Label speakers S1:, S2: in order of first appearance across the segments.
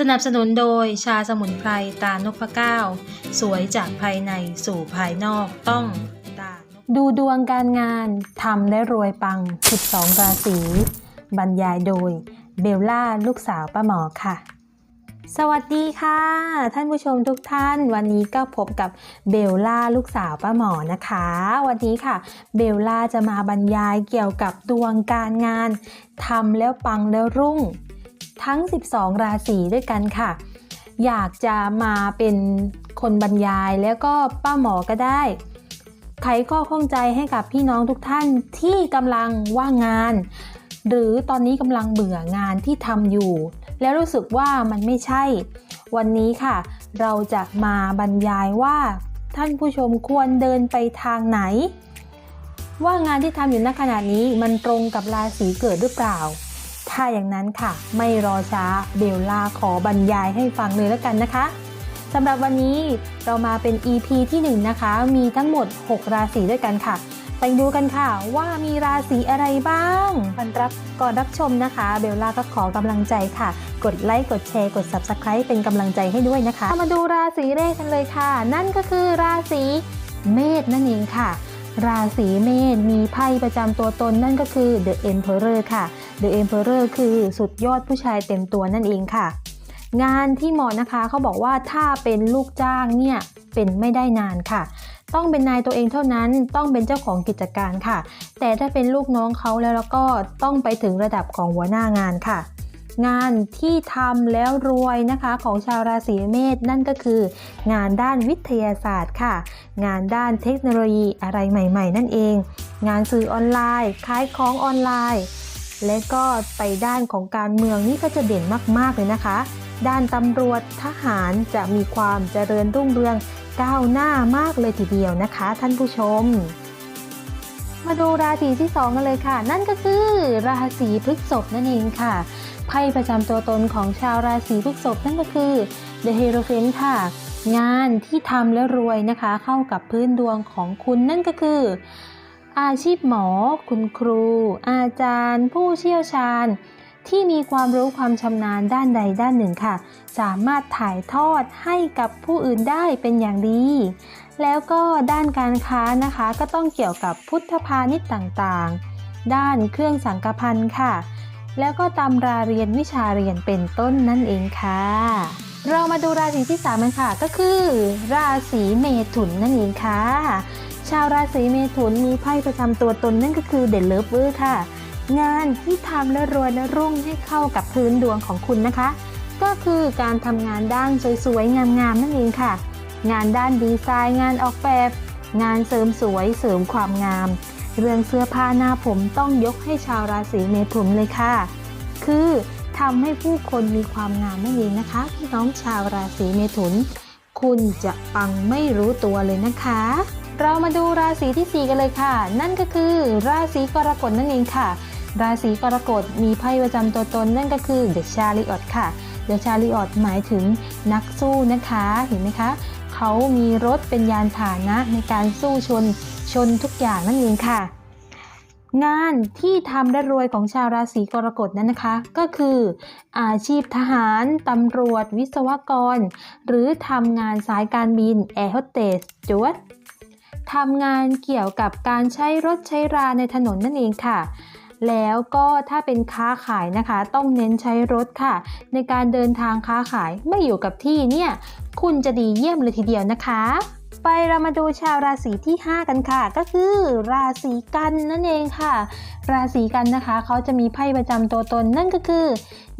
S1: สนับสนุนโดยชาสมุนไพรตานพเก้า สวยจากภายในสู่ภายนอกต้องตา
S2: ดูดวงการงานทำได้รวยปัง 12 ราศี บรรยายโดย เบลล่าลูกสาวป้าหมอค่ะ สวัสดีค่ะ ท่านผู้ชมทุกท่าน วันนี้ก็พบกับเบลล่าลูกสาวป้าหมอนะคะ วันนี้ค่ะ เบลล่าจะมาบรรยายเกี่ยวกับดวงการงานทำแล้วปังแล้วรุ่ง ทั้ง 12 ราศีด้วยกันค่ะ อยากจะมาเป็นคนบรรยายแล้วก็ป้าหมอก็ได้ไขข้อข้องใจให้กับพี่น้องทุกท่านที่กำลังว่างงาน หรือตอนนี้กำลังเบื่องานที่ทำอยู่ แล้วรู้สึกว่ามันไม่ใช่ วันนี้ค่ะ เราจะมาบรรยายว่า ท่านผู้ชมควรเดินไปทางไหน ว่างานที่ทำอยู่ณขณะนี้มันตรงกับราศีเกิดหรือเปล่า ถ้าอย่างนั้นค่ะ ไม่รอช้าเบลล่าขอบรรยายให้ฟังเลยแล้วกันนะคะสำหรับวันนี้เรามาเป็น EP ที่ 1 นะคะ มีทั้งหมด 6 ราศีด้วยกันค่ะ ไปดูกันค่ะว่ามีราศีอะไรบ้างก่อนรับก่อนรับชมนะคะ เบลล่าก็ขอกำลังใจค่ะ กดไลค์กดแชร์กด Subscribe เป็นกำลังใจให้ด้วยนะคะมาดูราศีแรกกันเลยค่ะ นั่นก็คือราศีเมษนั่นเองค่ะ ราศีเมษมีไพ่ประจำตัวตนนั่นก็คือ The Emperor ค่ะ The Emperor คือสุดยอดผู้ชายเต็มตัวนั่นเองค่ะ งานที่เหมาะนะคะเขาบอกว่าถ้าเป็นลูกจ้างเนี่ยเป็นไม่ได้นานค่ะ ต้องเป็นนายตัวเองเท่านั้นต้องเป็นเจ้าของกิจการค่ะ แต่ถ้าเป็นลูกน้องเขาแล้วแล้วก็ต้องไปถึงระดับของหัวหน้างานค่ะงานที่ทำแล้วรวยนะคะของชาวราศีเมษนั่นก็คือ งานด้านวิทยาศาสตร์ค่ะ งานด้านเทคโนโลยีอะไรใหม่ ๆ นั่นเอง งานสื่อออนไลน์ขายของออนไลน์ และก็ไปด้านของการเมืองนี่ก็จะเด่นมากๆเลยนะคะ ด้านตำรวจทหารจะมีความเจริญรุ่งเรืองก้าวหน้ามากเลยทีเดียวนะคะ ท่านผู้ชม มาดูราศีที่สองกันเลยค่ะ นั่นก็คือราศีพฤษภนั่นเองค่ะไพ่ประจำตัวตนของชาวราศีพฤษภนั่นก็คือ The Hierophant ค่ะ งานที่ทำแล้วรวยนะคะ เข้ากับพื้นดวงของคุณนั่นก็คือ อาชีพหมอ คุณครู อาจารย์ ผู้เชี่ยวชาญ ที่มีความรู้ความชำนาญด้านใดด้านหนึ่งค่ะ สามารถถ่ายทอดให้กับผู้อื่นได้เป็นอย่างดี แล้วก็ด้านการค้านะคะก็ต้องเกี่ยวกับพุทธพาณิชย์ต่างๆ ด้านเครื่องสังกพันธ์ค่ะ แล้วก็ตำราเรียนวิชาเรียนเป็นต้นนั่นเองค่ะเรามาดูราศีที่3กันค่ะ ก็คือ ราศีเมถุนนั่นเองค่ะ ชาวราศีเมถุนมีไพ่ประจำตัวตนนั่นก็คือเด l เลิฟเวอร์ค่ะ งานที่ทำและรวยและรุ่งให้เข้ากับพื้นดวงของคุณนะคะ ก็คือการทำงานด้านสวยๆ งามๆนั่นเองค่ะ งานด้านดีไซน์งานออกแบบ งานเสริมสวยเสริมความงาม เรื่องเสื้อผ้าหน้าผมต้องยกให้ชาวราศีเมถุนเลยค่ะ คือทำให้ผู้คนมีความงามนั่นเองนะคะพี่น้องชาวราศีเมถุน คุณจะปังไม่รู้ตัวเลยนะคะ เรามาดูราศีที่ 4 กันเลยค่ะ นั่นก็คือ ราศีกรกฎนั่นเองค่ะ ราศีกรกฎมีไพ่ประจำตัวตนนั่นก็คือ The Chariot ค่ะ The Chariot หมายถึงนักสู้นะคะเห็นไหมคะเขามีรถเป็นยานพาหนะในการสู้ชนชนทุกอย่างนั่นเองค่ะ งานที่ทำได้รวยของชาวราศีกรกฎนั้นนะคะ ก็คือ อาชีพทหาร ตำรวจ วิศวกร หรือทำงานสายการบินแอร์โฮสเตสจวด ทำงานเกี่ยวกับการใช้รถใช้ราในถนนนั่นเองค่ะ แล้วก็ถ้าเป็นค้าขายนะคะ ต้องเน้นใช้รถค่ะ ในการเดินทางค้าขายไม่อยู่กับที่เนี่ย คุณจะดีเยี่ยมเลยทีเดียวนะคะ ไปเรามาดูชาวราศีที่ 5 กันค่ะ ก็คือราศีกันนั่นเองค่ะ ราศีกันนะคะเขาจะมีไพ่ประจำตัวตนนั่นก็คือ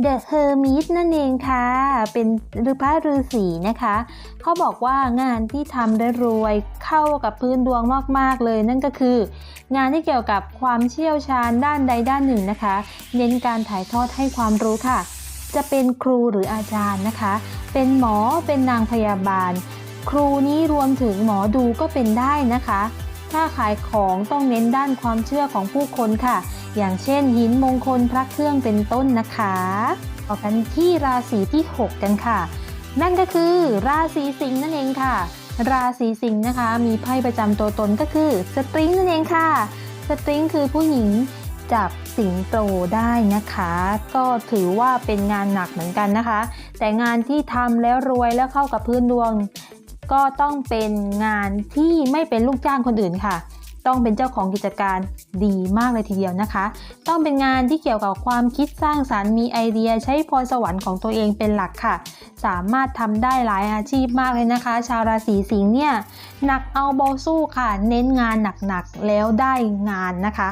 S2: The Hermit นั่นเองค่ะ เป็นฤพระฤาษีนะคะเขาบอกว่างานที่ทำได้รวยเข้ากับพื้นดวงมากๆเลย นั่นก็คือ งานที่เกี่ยวกับความเชี่ยวชาญด้านใดด้านหนึ่งนะคะ เน้นการถ่ายทอดให้ความรู้ค่ะ จะเป็นครูหรืออาจารย์นะคะ เป็นหมอเป็นนางพยาบาล ครูนี้รวมถึงหมอดูก็เป็นได้นะคะ ถ้าขายของต้องเน้นด้านความเชื่อของผู้คนค่ะ อย่างเช่นหินมงคลพระเครื่องเป็นต้นนะคะต่อกันที่ราศีที่ 6 กันค่ะ นั่นก็คือราศีสิงห์นั่นเองค่ะ ราศีสิงห์นะคะ มีไพ่ประจำตัวตนก็คือสตริงนั่นเองค่ะสตริงคือผู้หญิงจับสิงโตได้นะคะ ก็ถือว่าเป็นงานหนักเหมือนกันนะคะ แต่งานที่ทำแล้วรวยแล้วเข้ากับพื้นดวง ก็ต้องเป็นงานที่ไม่เป็นลูกจ้างคนอื่นค่ะ ต้องเป็นเจ้าของกิจการดีมากเลยทีเดียวนะคะ ต้องเป็นงานที่เกี่ยวกับความคิดสร้างสารรค์มีไอเดียใช้พรสวรรค์ของตัวเองเป็นหลักค่ะ สามารถทำได้หลายอาชีพมากเลยนะคะ ชาวราศีสิงห์เนี่ยหนักเอาเบาสู้ค่ะ เน้นงานหนักๆแล้วได้งานนะคะ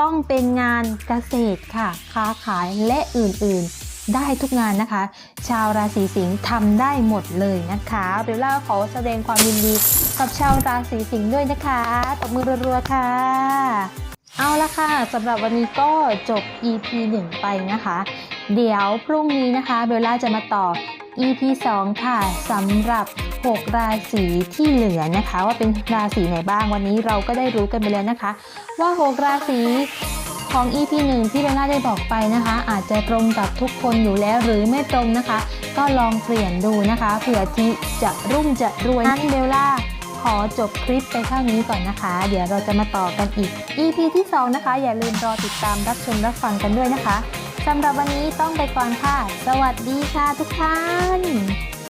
S2: ต้องเป็นงานเกษตรค่ะ ค้าขายและอื่นๆ ได้ทุกงานนะคะ ชาวราศีสิงห์ทำได้หมดเลยนะคะเบลล่าขอแสดงความยินดีกับชาวราศีสิงห์ด้วยนะคะตบมือรัวๆค่ะ เอาละค่ะสำหรับวันนี้ก็จบ EP 1 ไปนะคะ เดี๋ยวพรุ่งนี้นะคะเบลล่าจะมาต่อ EP 2 ค่ะสำหรับ 6 ราศีที่เหลือนะคะ ว่าเป็นราศีไหนบ้างวันนี้เราก็ได้รู้กันไปแล้วนะคะ ว่า 6 ราศี ของ EP 1 ที่เบลล่าได้บอกไปนะคะ อาจจะตรงกับทุกคนอยู่แล้วหรือไม่ตรงนะคะ ก็ลองเปลี่ยนดูนะคะเผื่อที่จะรุ่งจะรวยนั้นเบลล่าขอจบคลิปไปเท่านี้ก่อนนะคะ เดี๋ยวเราจะมาต่อกันอีก EP ที่ 2 นะคะ อย่าลืมรอติดตามรับชมรับฟังกันด้วยนะคะสำหรับวันนี้ต้องไปก่อนค่ะ สวัสดีค่ะทุกท่าน